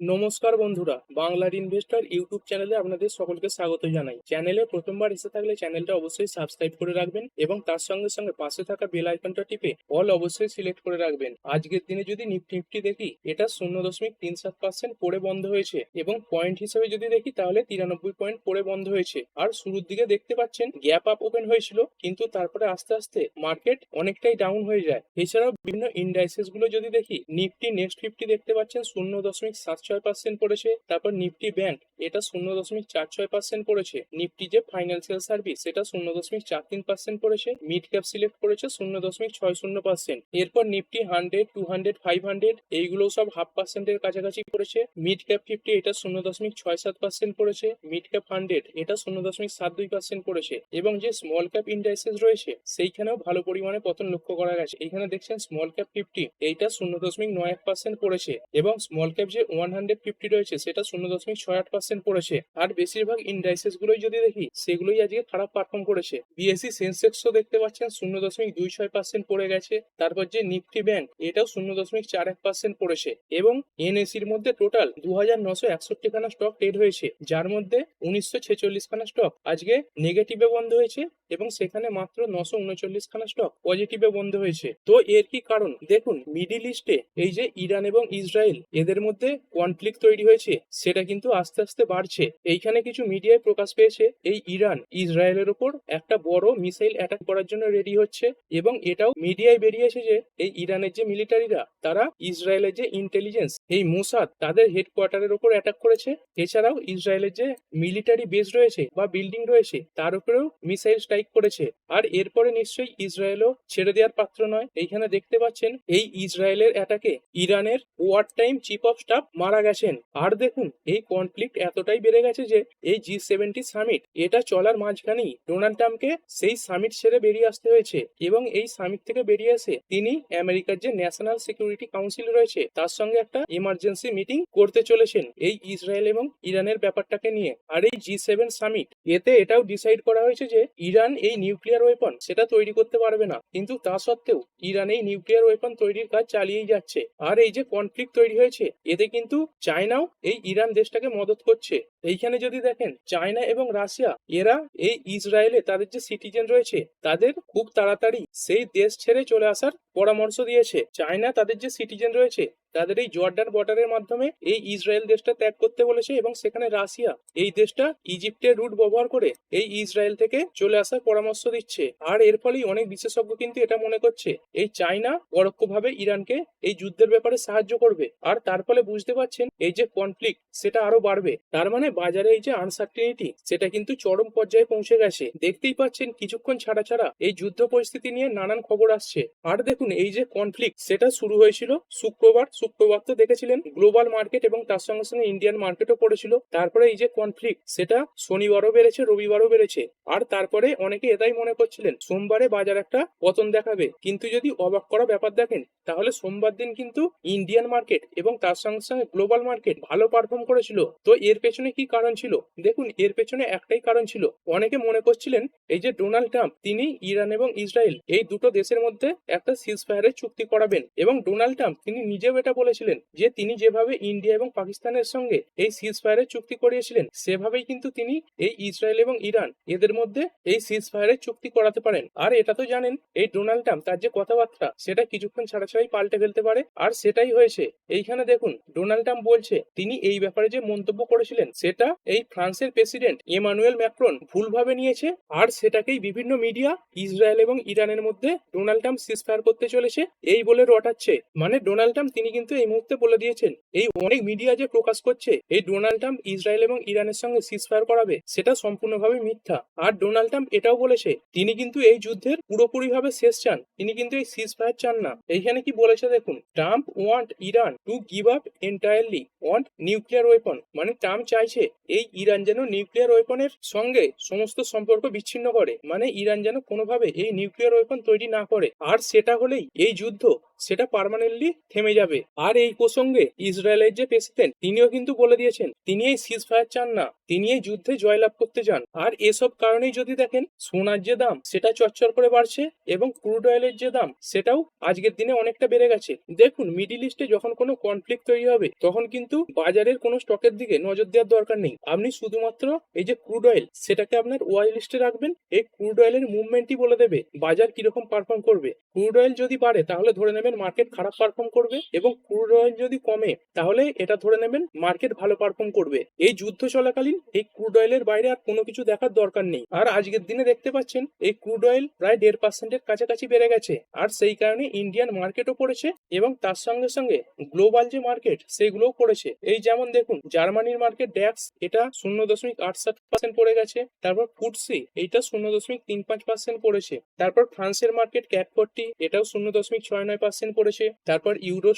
নমস্কার বন্ধুরা, বাংলার ইনভেস্টর ইউটিউব চ্যানেলে আপনাদের সকলকে স্বাগত জানাই। চ্যানেলে প্রথমবার এসে থাকলে চ্যানেলটা অবশ্যই সাবস্ক্রাইব করে রাখবেন এবং তার সঙ্গে সঙ্গে পাশে থাকা বেল আইকনটা টিপে অল অবশ্যই সিলেক্ট করে রাখবেন। আজকের দিনে যদি নিফটি নিফটি দেখি, এটা শূন্য দশমিক তিন সাত পার্সেন্ট পড়ে বন্ধ হয়েছে এবং পয়েন্ট হিসেবে যদি দেখি, তাহলে তিরানব্বই পয়েন্ট পড়ে বন্ধ হয়েছে। আর শুরুর দিকে দেখতে পাচ্ছেন, গ্যাপ আপ ওপেন হয়েছিল, কিন্তু তারপরে আস্তে আস্তে মার্কেট অনেকটাই ডাউন হয়ে যায়। এছাড়াও বিভিন্ন ইন্ডাইসেসগুলো যদি দেখি, নিফটি নেক্সট ফিফটি দেখতে পাচ্ছেন শূন্য দশমিক সাত ছয় পার্সেন্ট পড়েছে তারপর নিফটি ব্যাংক এটা শূন্য দশমিক চার ছয় পার্সেন্ট পড়েছে। নিফটি যে ফাইন্যান্সিয়াল সার্ভিস সেটা শূন্য দশমিক চার তিন পার্সেন্ট পড়েছে। মিড ক্যাপ সিলেক্ট করেছে শূন্য দশমিক ছয় শূন্য পার্সেন্ট এরপর Nifty hundred two hundred five hundred এইগুলো সব হাফ পার্সেন্টের কাছাকাছি পড়েছে। মিড ক্যাপ ফিফটি এটা শূন্য দশমিক ছয় সাত পার্সেন্ট পড়েছে। মিড ক্যাপ হান্ড্রেড এটা শূন্য দশমিক সাত দুই পার্সেন্ট পড়েছে। এবং যে স্মল ক্যাপ ইন্ডাইসেস রয়েছে, সেইখানেও ভালো পরিমাণে পতন লক্ষ্য করা গেছে। এখানে দেখছেন স্মল ক্যাপ ফিফটি এইটা শূন্য দশমিক নয় এক পার্সেন্ট পড়েছে। এবং স্মল ক্যাপ যে ওয়ান হান্ড্রেড ফিফটি রয়েছে, সেটা শূন্য দশমিক ছয় আট পার্সেন্ট পড়েছে আর বেশিরভাগ ইন্ডাইসেস গুলোই যদি দেখি, সেগুলোই আজকে খারাপ পারফর্ম করেছে। বিএসসি সেন্সেক্সও দেখতে পাচ্ছেন, শূন্য দশমিক দুই ছয় পার্সেন্ট পড়ে গেছে। তারপর যে নিফটি ব্যাংক এটাও শূন্য দশমিক চার এক পার্সেন্ট পড়েছে। এবং এনএসির মধ্যে টোটাল দু হাজার নশো একষট্টি খানা স্টক ট্রেড হয়েছে, যার মধ্যে উনিশশো ছেচল্লিশ খানা স্টক আজকে নেগেটিভে বন্ধ হয়েছে এবং সেখানে মাত্র নশো উনচল্লিশ খানা স্টক পজিটিভে বন্ধ হয়েছে। তো এর কি কারণ? দেখুন মিডিল ইস্টে এই যে ইরান এবং ইসরায়েল এদের মধ্যে কনফ্লিক্ট তৈরি হয়েছে, সেটা কিন্তু আস্তে আস্তে বাড়ছে। এইখানে কিছু মিডিয়ায় প্রকাশ পেয়েছে, এই ইরান ইসরায়েলের ওপর একটা বড় মিসাইল অ্যাটাক করার জন্য রেডি হচ্ছে এবং এটাও মিডিয়ায় বেরিয়েছে যে এই ইরানের যে মিলিটারিরা তারা ইসরায়েলের যে ইন্টেলিজেন্স এই মোসাদ তাদের হেডকোয়ার্টারের ওপর অ্যাটাক করেছে। এছাড়াও ইসরায়েলের যে মিলিটারি বেস রয়েছে বা বিল্ডিং রয়েছে, তার উপরেও মিসাইল স্ট্রাইক করেছে। আর এরপরে নিশ্চয়ই ইসরায়েলও ছেড়ে দেওয়ার পাত্র নয়। এইখানে দেখতে পাচ্ছেন, এই ইসরায়েলের অ্যাটাকে ইরানের war time chief of staff মারা গেছেন। আর দেখুন, এই কনফ্লিক্ট এতটাই বেড়ে গেছে যে এই জি সেভেন্টি সামিট এটা চলার মাঝখানেই ডোনাল্ড ট্রাম্পকে সেই সামিট ছেড়ে বেরিয়ে আসতে হয়েছে এবং এই সামিট থেকে বেরিয়ে এসে তিনি আমেরিকার যে ন্যাশনাল সিকিউরিটি কাউন্সিল রয়েছে, তার সঙ্গে একটা ইমার্জেন্সি মিটিং করতে চলেছেন এই ইসরায়েল এবং ইরানের ব্যাপারটাকে নিয়ে। আর এই জি সেভেন সামিট এতে এটাও ডিসাইড করা হয়েছে যে ইরান এই নিউক্লিয়ার ওয়েপন সেটা তৈরি করতে পারবে না। কিন্তু তা সত্ত্বেও ইরান এই নিউক্লিয়ার ওয়েপন তৈরির কাজ চালিয়েই যাচ্ছে। আর এই যে কনফ্লিক্ট তৈরি হয়েছে, এতে কিন্তু চায়নাও এই ইরান দেশটাকে মদত করছে। এইখানে যদি দেখেন, চায়না এবং রাশিয়া, এরা এই ইসরায়েলে তাদের যে সিটিজেন রয়েছে, তাদের খুব তাড়াতাড়ি সেই দেশ ছেড়ে চলে আসার পরামর্শ দিয়েছে। চায়না তাদের যে সিটিজেন রয়েছে তাদের এই জর্ডান বর্ডারের মাধ্যমে এই ইসরায়েল দেশটা ত্যাগ করতে বলেছে এবং সেখানে রাশিয়া, এই দেশটা ইজিপ্টের রুট ব্যবহার করে এই ইসরায়েল থেকে চলে আসার পরামর্শ দিচ্ছে। আর এর ফলেই অনেক বিশেষজ্ঞ কিন্তু এটা মনে করছে, এই চায়না পরোক্ষভাবে ইরানকে এই যুদ্ধের ব্যাপারে সাহায্য করবে। আর তার ফলে বুঝতে পারছেন, এই যে কনফ্লিক্ট সেটা আরও বাড়বে। তার মানে বাজারে এই যে আনসার্টিনিটি সেটা কিন্তু চরম পর্যায়ে পৌঁছে গেছে। দেখতেই পাচ্ছেন, কিছুক্ষণ ছাড়া ছাড়া এই যুদ্ধ পরিস্থিতি নিয়ে নানান খবর আসছে। আর দেখুন, এই যে কনফ্লিক্ট সেটা শুরু হয়েছিল শুক্রবার শুক্রবার তো দেখেছিলেন গ্লোবাল মার্কেট এবং তার সঙ্গে সঙ্গে ইন্ডিয়ান মার্কেটও পড়েছিল। তারপরে এই যে কনফ্লিক্ট সেটা শনিবারও বেড়েছে, রবিবারও বেড়েছে। আর তারপরে অনেকে এটাই মনে করছিলেন, সোমবারে বাজার একটা পতন দেখাবে। কিন্তু যদি অবাক করা ব্যাপার দেখেন, তাহলে সোমবার দিন কিন্তু ইন্ডিয়ান মার্কেট এবং তার সঙ্গে সঙ্গে গ্লোবাল মার্কেট ভালো পারফর্ম করেছিল। তো এর পেছনে কি কারণ ছিল? দেখুন, এর পেছনে একটাই কারণ ছিল। অনেকে মনে করছিলেন, এই যে ডোনাল্ড ট্রাম্প, তিনি ইরান এবং ইসরায়েল, এই দুটো দেশের মধ্যে একটা সিজ ফায়ারের চুক্তি করাবেন। এবং ডোনাল্ড ট্রাম্প, তিনি নিজেও এটা বলেছিলেন যে তিনি যেভাবে ইন্ডিয়া এবং পাকিস্তানের সঙ্গে এই সিজ ফায়ারের চুক্তি করিয়েছিলেন, সেভাবেই কিন্তু তিনি এই ইসরায়েল এবং ইরান এদের মধ্যে এই সিজ ফায়ারের চুক্তি করাতে পারেন। আর এটা তো জানেন, এই ডোনাল্ড ট্রাম্প তার যে কথাবার্তা, সেটা কিছুক্ষণ ছাড়া ছাড়াই পাল্টে ফেলতে পারে। আর সেটাই হয়েছে, এইখানে দেখুন, ডোনাল্ড ট্রাম্প বলছে, তিনি এই ব্যাপারে যে মন্তব্য করেছিলেন, সেটা এই ফ্রান্সের প্রেসিডেন্ট এমানুয়েল ম্যাক্রন ভুলভাবে নিয়েছে। আর সেটাকেই বিভিন্ন মিডিয়া, ইসরায়েল এবং ইরানের মধ্যে ডোনাল্ড ট্রাম্প সিজ ফায়ার করতে চলেছে, এই বলে রটাচ্ছে। মানে ডোনাল্ড ট্রাম্প তিনি কিন্তু এই মুহূর্তে বলে দিয়েছেন, এই অনেক মিডিয়া যে প্রকাশ করছে, এই ডোনাল্ড ট্রাম্প ইসরায়েল এবং ইরানের সঙ্গে সিজ ফায়ার করাবে, সেটা সম্পূর্ণভাবে মিথ্যা। আর ডোনাল্ড ট্রাম্প এটাও বলেছে, তিনি কিন্তু এই যুদ্ধের পুরোপুরিভাবে শেষ চান, তিনি কিন্তু এই সিজ ফায়ার চান না। এইখানে কি বলেছে দেখুন Trump want Iran to give up entirely want nuclear weapon মানে ট্রাম্প চাইছে এই ইরান যেন নিউক্লিয়ার ওয়েপনের সঙ্গে সমস্ত সম্পর্ক বিচ্ছিন্ন করে মানে ইরান যেন কোনোভাবে এই নিউক্লিয়ার ওয়েপন তৈরি না করে। আর সেটা হলেই এই যুদ্ধ, সেটা পার্মানেন্টলি থেমে যাবে। আর এই প্রসঙ্গে ইসরায়েলের যে প্রেসিডেন্ট, তিনিও কিন্তু বলে দিয়েছেন, তিনি এই সিজ ফায়ার চান না, তিনি এই যুদ্ধে জয়লাভ করতে চান আর এসব কারণেই যদি দেখেন, সোনার যে দাম, সেটা চচ্চর করে বাড়ছে এবং ক্রুড অয়েলের যে দাম, সেটাও আজকের দিনে অনেকটা বেড়ে গেছে। দেখুন, মিডিল ইস্টে যখন কোনো কনফ্লিক্ট তৈরি হবে, তখন কিন্তু বাজারের কোনো স্টকের দিকে নজর দেওয়ার দরকার নেই। আপনি শুধুমাত্র এই যে ক্রুড অয়েল, সেটাকে আপনার ওয়াই লিস্টে রাখবেন, এই ক্রুড অয়েলের মুভমেন্টই বলে দেবে, বাজার কীরকম পারফর্ম করবে। ক্রুড অয়েল যদি বাড়ে, তাহলে ধরে নেবেন মার্কেট খারাপ পারফর্ম করবে এবং ক্রুড অয়েল যদি কমে, তাহলে এটা ধরে নেবেন মার্কেট ভালো পারফর্ম করবে। এই যুদ্ধ চলাকালীন এই ক্রুড অয়েলের বাইরে আর কোনো কিছু দেখার দরকার নেই। আর আজকের দিনে দেখতে পাচ্ছেন, এই ক্রুড অয়েল প্রায় দেড় পার্সেন্টের কাছাকাছি বেড়ে গেছে। আর সেই কারণে ইন্ডিয়ান মার্কেটও পড়েছে এবং তার সঙ্গে সঙ্গে গ্লোবাল যে মার্কেট সেগুলোও পড়েছে। এই যেমন দেখুন, জার্মানির মার্কেট ড্যাক্স এটা শূন্য দশমিক আট সাত পার্সেন্ট পড়ে গেছে। তারপর ফুটসি এইটা শূন্য দশমিক তিন পাঁচ পার্সেন্ট পড়েছে। তারপর ফ্রান্সের মার্কেট ক্যাপ ফোর্টি এটাও শূন্য দশমিক ছয় নয় পার্সেন্ট পড়েছে। তারপর ইউরো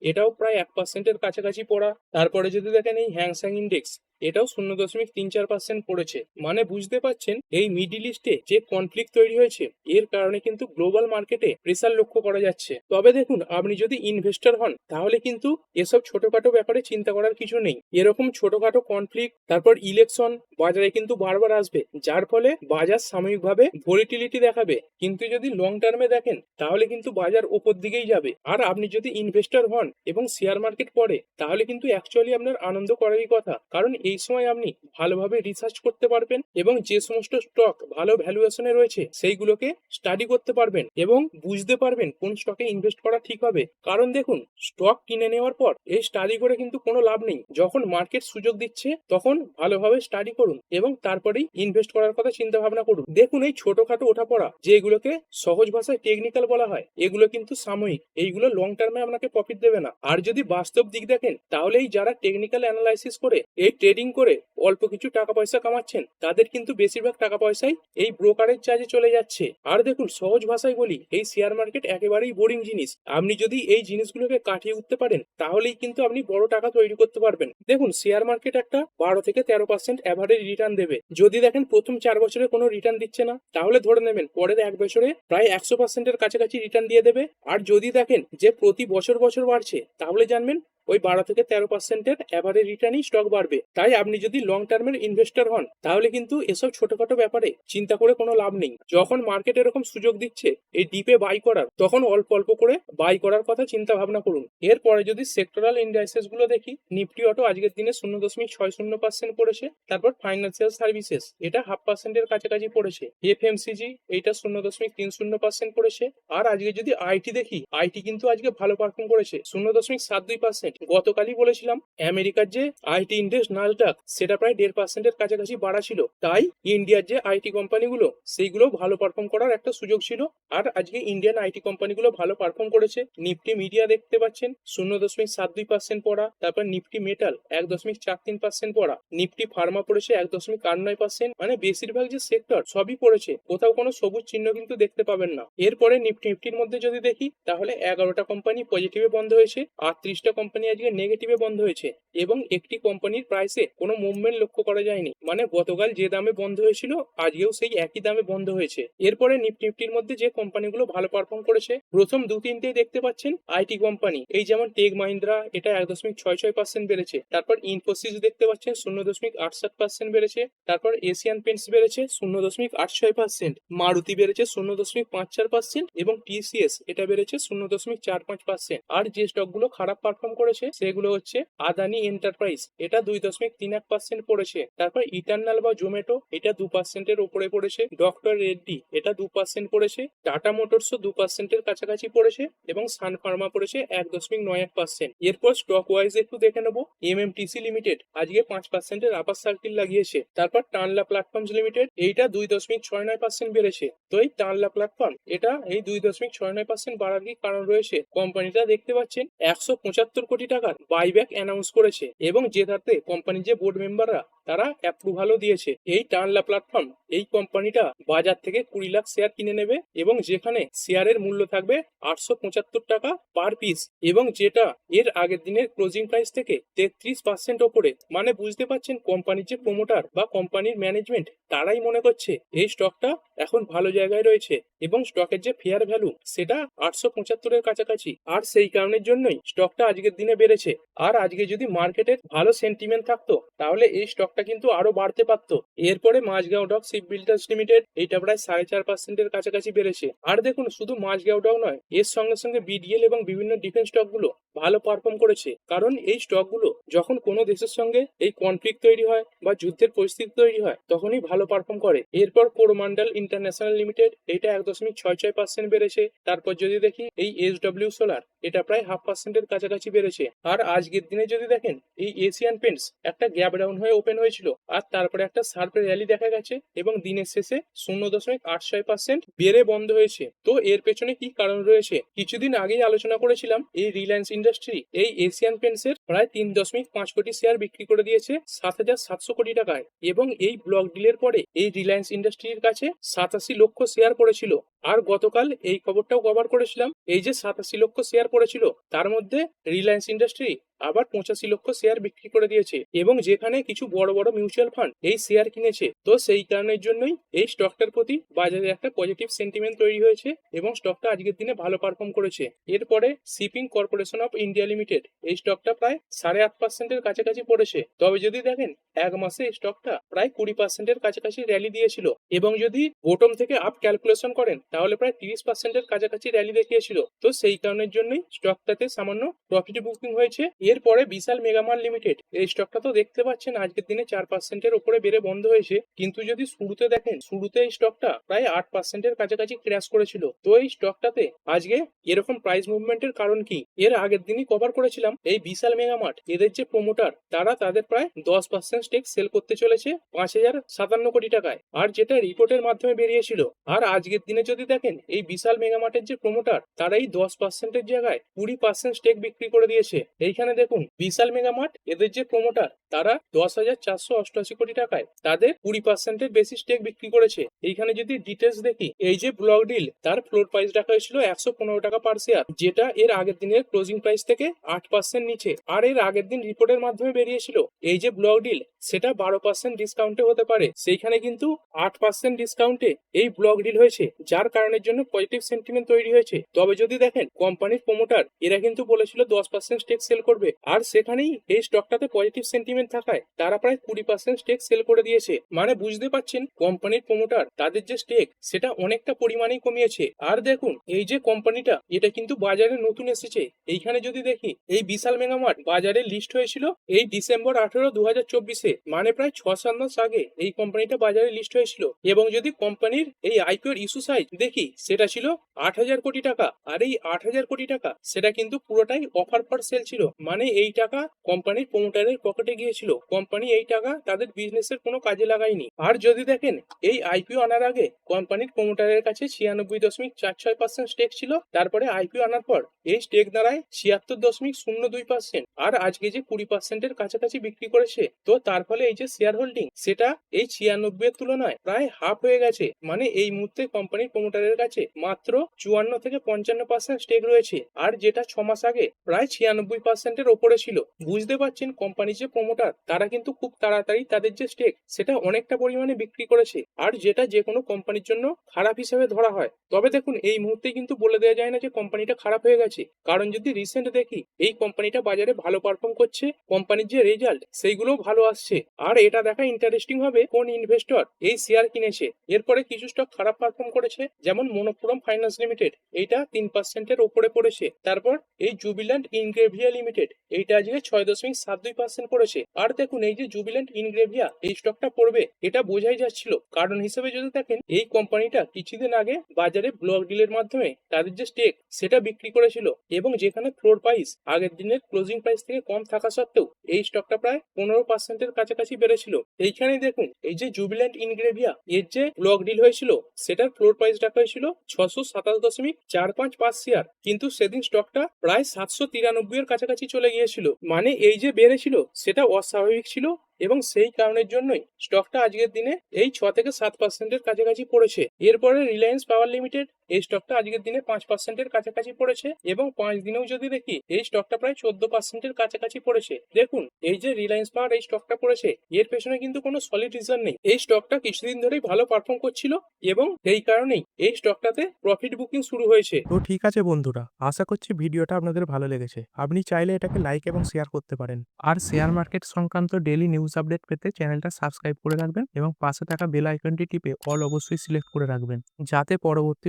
এটাও প্রায় এক পার্সেন্টের কাছাকাছি পড়া। তারপরে যদি দেখেন এই হ্যাংস্যাং ইন্ডেক্স এটাও শূন্য দশমিক তিন চার পার্সেন্ট পড়েছে। মানে বুঝতে পাচ্ছেন এই মিডিল ইস্টে যে কনফ্লিক্ট তৈরি হয়েছে, এর কারণে কিন্তু গ্লোবাল মার্কেটে প্রেসার লক্ষ্য করা যাচ্ছে। তবে দেখুন, আপনি যদি ইনভেস্টর হন, তাহলে কিন্তু এসব ছোটখাটো ব্যাপারে চিন্তা করার কিছু নেই। এরকম ছোটখাটো কনফ্লিক্ট তারপর ইলেকশন বাজারে কিন্তু বারবার আসবে, যার ফলে বাজার সাময়িকভাবে ভলিটিলিটি দেখাবে। কিন্তু যদি লং টার্মে দেখেন, তাহলে কিন্তু বাজার ওপর দিকেই যাবে। আর আপনি যদি ইনভেস্টর হন এবং শেয়ার মার্কেট পড়ে, তাহলে কিন্তু অ্যাকচুয়ালি আপনার আনন্দ করারই কথা। কারণ এই সময় আপনি ভালোভাবে রিসার্চ করতে পারবেন এবং যে সমস্ত স্টক ভালো ভ্যালুয়েশনে রয়েছে, সেইগুলোকে স্টাডি করতে পারবেন এবং বুঝতে পারবেন কোন স্টকে ইনভেস্ট করা ঠিক হবে। কারণ দেখুন স্টক কিনে নেওয়ার পর এই স্টাডি করে কিন্তু কোনো লাভ নেই। যখন মার্কেট সুযোগ দিচ্ছে, তখন ভালোভাবে স্টাডি করুন এবং তারপরেই ইনভেস্ট করার কথা চিন্তা ভাবনা করুন। দেখুন এই ছোটখাটো ওঠা পড়া, যেগুলোকে সহজ ভাষায় টেকনিক্যাল বলা হয়, এগুলো কিন্তু সাময়িক, এইগুলো লং টার্মে আপনাকে প্রফিট দেবে না। আর যদি বাস্তব দিক দেখেন তাহলে এই যারা টেকনিক্যাল অ্যানালাইসিস করে, এই ট্রেডিং করে অল্প কিছু টাকা পয়সা কামাচ্ছেন। তাদের কিন্তু বেশিরভাগ টাকা পয়সাই এই ব্রোকারের চার্জে চলে যাচ্ছে। আর দেখুন, সহজ ভাষায় বলি, এই শেয়ার মার্কেট একেবারেই বোরিং জিনিস। আপনি যদি এই জিনিসগুলোকে কাটিয়ে উঠতে পারেন, তাহলেই কিন্তু আপনি বড় টাকা তৈরি করতে পারবেন। দেখুন শেয়ার মার্কেট একটা বারো থেকে তেরো পার্সেন্ট অ্যাভারেজ রিটার্ন দেবে। যদি দেখেন, প্রথম চার বছরে কোনো রিটার্ন দিচ্ছে না, তাহলে ধরে নেবেন, পরের এক বছরে প্রায় একশো পার্সেন্টের কাছাকাছি রিটার্ন দিয়ে দেবে। আর যদি দেখেন যে প্রতি বছর বছর বাড়ছে, তাহলে জানবেন ওই বারো থেকে তেরো পার্সেন্টের অ্যাভারেজ রিটার্নই স্টক বাড়বে। তাই আপনি যদি লং টার্মের ইনভেস্টর হন, তাহলে কিন্তু এসব ছোটখাটো ব্যাপারে চিন্তা করে কোনো লাভ নেই। যখন মার্কেট এরকম সুযোগ দিচ্ছে, এই ডিপে বাই করার, তখন অল্প অল্প করে বাই করার কথা চিন্তা ভাবনা করুন। এরপরে যদি সেক্টরাল ইন্ডাইসেসগুলো দেখি নিফটি অটো আজকের দিনে শূন্য দশমিক ছয় শূন্য পার্সেন্ট পড়েছে, তারপর ফাইন্যান্সিয়াল সার্ভিসেস এটা হাফ পার্সেন্টের কাছাকাছি পড়েছে। এফএমসিজি এইটা শূন্য দশমিক তিন শূন্য পার্সেন্ট পড়েছে। আর আজকে যদি আইটি দেখি আইটি কিন্তু আজকে ভালো পারফর্ম করেছে, শূন্য দশমিক সাত দুই পার্সেন্ট গতকালই বলেছিলাম, আমেরিকার যে আইটি ইন্ডেক্স নাসডাক সেটা প্রায় দেড় পার্সেন্টের কাছাকাছি বাড়া ছিল তাই ইন্ডিয়ার যে আইটি কোম্পানিগুলো, সেইগুলো ভালো পারফর্ম করার একটা সুযোগ ছিল। আর আজকে ইন্ডিয়ান আইটি কোম্পানিগুলো ভালো পারফর্ম করেছে। নিফটি মিডিয়া দেখতে পাচ্ছেন, শূন্য দশমিক সাত দুই পার্সেন্ট পড়া। তারপর নিফটি মেটাল, এক দশমিক চার তিন পার্সেন্ট পড়া। নিফটি ফার্মা পড়েছে এক দশমিক আট নয় পার্সেন্ট মানে বেশিরভাগ যে সেক্টর সবই পড়েছে। কোথাও কোনো সবুজ চিহ্ন কিন্তু দেখতে পাবেন না। এরপরে নিফটি, নিফটির মধ্যে যদি দেখি, তাহলে এগারোটা কোম্পানি পজিটিভে বন্ধ হয়েছে। আটত্রিশটা কোম্পানি আজকে নেগেটিভে বন্ধ হয়েছে এবং একটি কোম্পানির প্রাইসে কোনো মুভমেন্ট লক্ষ্য করা যায়নি। মানে গতকাল যে দামে বন্ধ হয়েছিল, আজকেও সেই একই দামে বন্ধ হয়েছে। এরপরে নিফটি নিফটির মধ্যে যে কোম্পানিগুলো ভালো পারফর্ম করেছে, প্রথম দু তিনটেই দেখতে পাচ্ছেন আইটি কোম্পানি এই যেমন টেক মাহিন্দ্রা এটা এক দশমিক ছয় ছয় পার্সেন্ট বেড়েছে। তারপর ইনফোসিস দেখতে পাচ্ছেন শূন্য দশমিক আট সাত পার্সেন্ট বেড়েছে। তারপর এশিয়ান পেন্টস বেড়েছে শূন্য দশমিক আট ছয় পার্সেন্ট মারুতি বেড়েছে শূন্য দশমিক পাঁচ চার পার্সেন্ট এবং টিসিএস এটা বেড়েছে শূন্য দশমিক চার পাঁচ পার্সেন্ট আর যে স্টকগুলো খারাপ পারফর্ম করেছে, সেগুলো হচ্ছে আদানি এন্টারপ্রাইজ। এটা দুই দশমিক তিন এক পার্সেন্ট পড়েছে। তারপর ইটার্নাল বা জোম্যাটো, এটা দু পার্সেন্টের উপরে পড়েছে। ডক্টর রেড্ডি, এটা দু পার্সেন্ট পড়েছে। টাটা মোটরসও দু পার্সেন্টের কাছাকাছি পড়েছে এবং সান ফার্মা পড়েছে এক দশমিক নয় এক পার্সেন্ট এরপর স্টক ওয়াইজ একটু দেখে নেব। এমএমটিসি লিমিটেড, আজকে পাঁচ পার্সেন্টের আপার সার্কিল লাগিয়েছে। তারপর টানলা প্ল্যাটফর্মস লিমিটেড, এইটা দুই দশমিক ছয় নয় পার্সেন্ট বেড়েছে। তো এই টানলা প্ল্যাটফর্ম, এটা এই দুই দশমিক ছয় নয় পার্সেন্ট বাড়ার কারণ রয়েছে? কোম্পানিটা দেখতে পাচ্ছেন, একশো পঁচাত্তর কোটি টাকার বাইব্যাক অ্যানাউন্স করেছে এবং ধারতে কোম্পানির যে বোর্ড মেম্বাররা তারা অ্যাপ্রুভালও দিয়েছে। এই টানলা প্ল্যাটফর্ম এই কোম্পানিটা বাজার থেকে কুড়ি লাখ শেয়ার কিনে নেবে এবং যেখানে শেয়ারের মূল্য থাকবে আটশো পঁচাত্তর টাকা পার পিস এবং যেটা এর আগের দিনের ক্লোজিং প্রাইস থেকে তেত্রিশ পার্সেন্ট ওপরে। মানে বুঝতে পারছেন কোম্পানির যে প্রমোটার বা কোম্পানির ম্যানেজমেন্ট তারাই মনে করছে এই স্টকটা এখন ভালো জায়গায় রয়েছে এবং স্টকের যে ফেয়ার ভ্যালু সেটা আটশো পঁচাত্তরের কাছাকাছি। আর সেই কারণের জন্যই স্টকটা আজকের দিনে বেড়েছে। আর আজকে যদি মার্কেটের ভালো সেন্টিমেন্ট থাকতো, তাহলে এই স্টকটা কিন্তু আরও বাড়তে পারতো। এরপরে Mazagon dock ship builders limited এইটা প্রায় সাড়ে চার পার্সেন্টের কাছাকাছি বেড়েছে। আর দেখুন, শুধু মাঝগাঁও ডক নয়, এর সঙ্গে সঙ্গে বিডিএল এবং বিভিন্ন ডিফেন্স স্টকগুলো ভালো পারফর্ম করেছে। কারণ এই স্টকগুলো যখন কোনো দেশের সঙ্গে এই কনফ্লিক্ট তৈরি হয় বা যুদ্ধের পরিস্থিতি তৈরি হয়, তখনই ভালো পারফর্ম করে। এরপর কোরমান্ডাল ইন্টারন্যাশনাল লিমিটেড এটা এক দশমিক ছয় ছয় পার্সেন্ট বেড়েছে। তারপর যদি দেখি এই এস ডব্লিউ সোলার এটা প্রায় হাফ পার্সেন্টের কাছাকাছি বেড়েছে। আর আজকের দিনে যদি দেখেন, এই এশিয়ান পেন্টস একটা গ্যাপ ডাউন হয়ে ওপেন হয়েছিল, আর তারপরে একটা সার্পের র্যালি দেখা গেছে এবং দিনের শেষে শূন্য দশমিক আট ছয় পার্সেন্ট বেড়ে বন্ধ হয়েছে। তো এর পেছনে কি কারণ রয়েছে? কিছুদিন আগেই আলোচনা করেছিলাম, এই রিলায়েন্স ইন্ডাস্ট্রি এই এশিয়ান পেন্টসের প্রায় তিন দশমিক পাঁচ কোটি শেয়ার বিক্রি করে দিয়েছে সাত হাজার সাতশো কোটি টাকায়। এবং এই ব্লক ডিলের পরে এই রিলায়েন্স ইন্ডাস্ট্রির কাছে সাতাশি লক্ষ শেয়ার পড়েছিল। আর গতকাল এই খবরটাও কভার করেছিলাম। এই যে সাতাশি লক্ষ শেয়ার পড়েছিল, তার মধ্যে রিলায়েন্স ইন্ডাস্ট্রি আবার পঁচাশি লক্ষ শেয়ার বিক্রি করে দিয়েছে এবং যেখানে কিছু বড় বড় মিউচুয়াল ফান্ড এই শেয়ার কিনেছে। তো সেই কারণের জন্যই এই স্টকটার প্রতি বাজারে একটা পজিটিভ সেন্টিমেন্ট তৈরি হয়েছে এবং স্টকটা আজকের দিনে ভালো পারফর্ম করেছে। এরপরে shipping corporation of India limited এই স্টকটা প্রায় সাড়ে আট পার্সেন্টের কাছাকাছি পড়েছে। তবে যদি দেখেন, এক মাসে এই স্টকটা প্রায় কুড়ি পার্সেন্টের কাছাকাছি র্যালি দিয়েছিল এবং যদি বোটম থেকে আপ ক্যালকুলেশন করেন, তাহলে প্রায় তিরিশ পার্সেন্টের কাছাকাছি র্যালি দেখিয়েছিল। তো সেই কারণের জন্যই স্টকটাতে সামান্য প্রফিট বুকিং হয়েছে। এরপরে বিশাল মেগামার লিমিটেড, এই স্টকটা তো দেখতে পাচ্ছেন আজকের দিনে চার পার্সেন্টের উপরে বেড়ে বন্ধ হয়েছে। কিন্তু যদি শুরুতে দেখেন, শুরুতে এই স্টকটা প্রায় আট পার্সেন্টের কাছাকাছি ক্র্যাশ করেছিল। তো এই স্টকটাতে আজকে এরকম প্রাইস মুভমেন্টের কারণ কি? এর আগের দিনই কভার করেছিলাম এই বিশাল মেগামার্ট। এদের যে প্রমোটার তারা তাদের প্রায় দশ পার্সেন্ট স্টেক সেল করতে চলেছে পাঁচ হাজার সাতান্ন কোটি টাকায়। আর যেটা রিপোর্টের মাধ্যমে বেরিয়েছিল। আর আজকের দিনে যদি দেখেন, এই বিশাল মেগামার্টের যে প্রমোটার তারা এই দশ পার্সেন্টের জায়গায় কুড়ি পার্সেন্ট স্টেক বিক্রি করে দিয়েছে। এইখানে দেখুন, বিশাল মেগা মেগামার্ট এদের যে প্রমোটার তারা দশ হাজার চারশো অষ্টআশি কোটি টাকায় তাদের কুড়ি পার্সেন্টের বেশি স্টেক বিক্রি করেছে। এইখানে যদি ডিটেলস দেখি, এই যে ব্লক ডিল তার ফ্লোর প্রাইস রাখা হয়েছিল একশো পনেরো টাকা পার শেয়ার যেটা এর আগের দিনের ক্লোজিং প্রাইস থেকে আট পার্সেন্ট নিচে। আর এর আগের দিন রিপোর্টের মাধ্যমে বেরিয়েছিল, এই যে ব্লক ডিল সেটা বারো পার্সেন্ট ডিসকাউন্টে হতে পারে। সেইখানে কিন্তু আট পার্সেন্ট ডিসকাউন্টে এই ব্লক ডিল হয়েছে, যার কারণের জন্য পজিটিভ সেন্টিমেন্ট তৈরি হয়েছে। তবে যদি দেখেন কোম্পানির প্রমোটার এরা কিন্তু বলেছিল দশ পার্সেন্ট স্টেক সেল করবে। আর সেখানেই এই স্টকটাতে পজিটিভ সেন্টিমেন্ট থাকায় তারা প্রায় কুড়ি পার্সেন্ট স্টেক সেল করে দিয়েছে। মানে বুঝতে পারছেন কোম্পানির প্রমোটার তাদের যে স্টেক সেটা অনেকটা পরিমাণেই কমিয়েছে। আর দেখুন, এই যে কোম্পানিটা এটা কিন্তু বাজারে নতুন এসেছে। এইখানে যদি দেখি, এই বিশাল মেগামার্ট বাজারে লিস্ট হয়েছিল এই ডিসেম্বর আঠেরো দু হাজার চব্বিশে। মানে প্রায় ছ সাত মাস আগে এই কোম্পানিটা বাজারে লিস্ট হয়েছিল। এবং যদি কোম্পানির এই আইপিওর ইস্যু সাইজ দেখি, সেটা ছিল আট হাজার কোটি টাকা। আর এই আট হাজার কোটি টাকা, সেটা কিন্তু পুরোটাই অফার ফর সেল ছিল। মানে এই টাকা কোম্পানির প্রমোটারের পকেটে গিয়েছিল। কোম্পানি এই টাকা তাদের বিজনেসের কোনো কাজে লাগায়নি। আর যদি দেখেন, এই আইপিও আনার আগে কোম্পানির প্রমোটারের কাছে ছিয়ানব্বই দশমিক চার ছয় পার্সেন্ট স্টেক ছিল। তারপরে আইপিও আনার পর এই স্টেক দাঁড়ায় ছিয়াত্তর দশমিক শূন্য দুই পার্সেন্ট আর আজকে যে কুড়ি পার্সেন্টের কাছাকাছি বিক্রি করেছে, তো তার ফলে এই যে শেয়ার হোল্ডিং সেটা এই ছিয়ানব্বই এর তুলনায় প্রায় হাফ হয়ে গেছে। মানে এই মুহূর্তে কোম্পানির প্রমোটারের কাছে মাত্র চুয়ান্ন থেকে পঞ্চান্ন পার্সেন্ট স্টেক রয়েছে। আর যেটা ছ মাস আগে, প্রায় ছিয়ানব্বই পার্সেন্টের ওপরে ছিল। বুঝতে পারছেন কোম্পানির যে প্রমোটার তারা কিন্তু খুব তাড়াতাড়ি তাদের যে স্টেক সেটা অনেকটা পরিমাণে বিক্রি করেছে। আর যেটা যে কোনো কোম্পানির জন্য খারাপ হিসেবে ধরা হয়। তবে দেখুন, এই মুহূর্তে কিন্তু বলে দেওয়া যায় না যে কোম্পানিটা খারাপ হয়ে গেছে। কারণ যদি রিসেন্ট দেখি, এই কোম্পানিটা বাজারে ভালো পারফর্ম করছে কোম্পানির যে রেজাল্ট সেইগুলোও ভালো আসছে। আর এটা দেখা ইন্টারেস্টিং হবে কোন ইনভেস্টর এই শেয়ার কিনেছে। এরপরে কিছু স্টক খারাপ পারফর্ম করেছে, যেমন মনোপুরম ফাইন্যান্স লিমিটেড এইটা তিন পার্সেন্টের ওপরে পড়েছে। তারপর এই জুবিল্যান্ড ইনগ্রেভিয়া লিমিটেড এইটা আজকে ছয় দশমিক সাত দুই পার্সেন্ট পড়েছে আর দেখুন, এই যে জুবিল্যান্ড ইনগ্রেভিয়া এই স্টকটা পড়বে, এটা বোঝাই যাচ্ছিল। কারণ হিসেবে যদি দেখেন, এই কোম্পানিটা কিছুদিন আগে বাজারে ব্লক ডিলের মাধ্যমে তাদের যে স্টেক সেটা বিক্রি করেছিল। এবং যেখানে ফ্লোর প্রাইস আগের দিনের ক্লোজিং প্রাইস থেকে কম থাকা সত্ত্বেও, এই স্টকটা প্রায় পনেরো পার্সেন্টের কাছাকাছি বেড়েছিল। এইখানে দেখুন, এই যে জুবিল্যান্ড ইনগ্রেভিয়া এর যে ব্লক ডিল হয়েছিল, সেটার ফ্লোর প্রাইস রাখা হয়েছিল ছশো সাতাশ দশমিক চার পাঁচ পাঁচ শেয়ার কিন্তু সেদিন স্টকটা প্রায় সাতশো তিরানব্বই এর কাছাকাছি চলে গিয়েছিল। মানে এই যে বেড়েছিল, সেটা অস্বাভাবিক ছিল এবং সেই কারণের জন্যই স্টকটা আজকের দিনে এই ছ থেকে সাত পার্সেন্টের কাছাকাছি পড়েছে। এরপরে রিলায়েন্স পাওয়ার লিমিটেড এই স্টকটা আজকের দিনে পাঁচ পার্সেন্টের কাছাকাছি পড়েছে এবং পাঁচ দিনেও যদি দেখি, এই স্টকটা প্রায় চোদ্দ পার্সেন্টের কাছাকাছি পড়েছে। দেখুন, এই যে রিলায়েন্স পাওয়ার এই স্টকটা পড়েছে, এর পেছনে কিন্তু কোনো সলিড রিজন নেই। এই স্টকটা কিছুদিন ধরেই ভালো পারফর্ম করছিল এবং এই কারণেই এই স্টকটাতে প্রফিট বুকিং শুরু হয়েছে। তো ঠিক আছে বন্ধুরা, আশা করছি ভিডিওটা আপনাদের ভালো লেগেছে। আপনি চাইলে এটাকে লাইক এবং শেয়ার করতে পারেন। আর শেয়ার মার্কেট সংক্রান্ত ডেলি নিউজ আপডেট পেতে চ্যানেলটা সাবস্ক্রাইব করে রাখবেন এবং পাশে থাকা বেল আইকনটি টিপে অল অবশ্যই সিলেক্ট করে রাখবেন, যাতে পরবর্তী